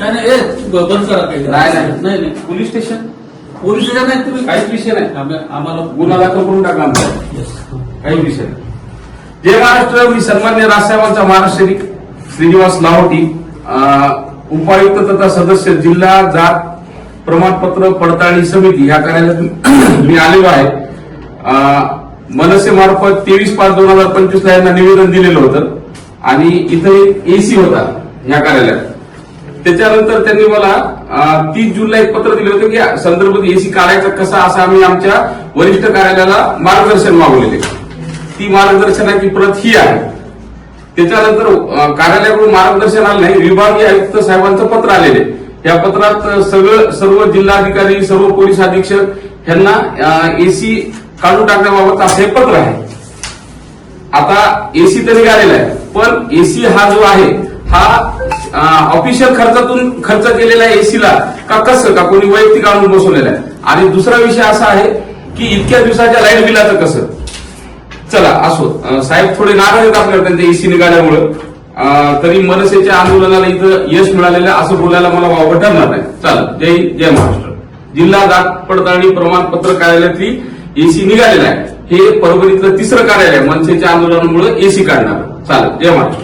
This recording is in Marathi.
काय नाही ए, ब- बंद करा नाही, नाही. नाही नाही पोलीस स्टेशन? पोलीस स्टेशन नाही तुम्ही? काहीच विषय नाही. आम्ही- आम्हाला गुन्हा दाखल करून टाका आमचा. काही विषय नाही. जय महाराष्ट्र मी सन्मान्य राजसाहेबांचा महाराष्ट्र श्रीनिवास लाहोटी. अं, उपायुक्त तथा सदस्य जिल्हा जात प्रमाणपत्र पडताळणी समिती. ह्या कार्यालयात मी आलेलो आहे. अं, मनसे मार्फत तेवीस पाच दोन हजार पंचवीस ला यांना निवेदन दिलेलं होतं. आणि इथं एक एसी होता ह्या कार्यालयात. त्याच्यानंतर त्यांनी मला तीस जूनला एक पत्र दिलं होतं की संदर्भ एसी काढायचा कसा असा आम्ही आमच्या वरिष्ठ कार्यालयाला मार्गदर्शन मागवलेले. ती मार्गदर्शनाची प्रत ही आहे. त्याच्यानंतर कार्यालयाकडून मार्गदर्शन आलं नाही विभागीय आयुक्त साहेबांचं पत्र आलेले. या पत्रात सगळं सर्व जिल्हाधिकारी सर्व पोलीस अधीक्षक यांना एसी काढून टाकण्याबाबत असं हे पत्र आहे. आता एसी तरी आलेला आहे पण एसी हा जो आहे हा ऑफिशियल खर्चातून खर्च केलेला एसीला का कसं? का कोणी वैयक्तिक आणून बसवलेला आहे? आणि दुसरा विषय असा आहे की इतक्या दिवसाच्या लाइट बिलाचं कसं? चला असो. साहेब थोडे नाराज आहेत आपल्याला त्यांच्या एसी निघाल्यामुळं. तरी मनसेच्या आंदोलनाला इथं यश मिळालेलं असं बोलायला मला वावं ठरणार नाही. चाल जय जय महाराष्ट्र. जिल्हा जात पडताळणी प्रमाणपत्र कार्यालयातली एसी निघालेला आहे. हे परभणीतलं तिसरं कार्यालय मनसेच्या आंदोलनामुळे एसी काढणार. चालेल जय महाराष्ट्र.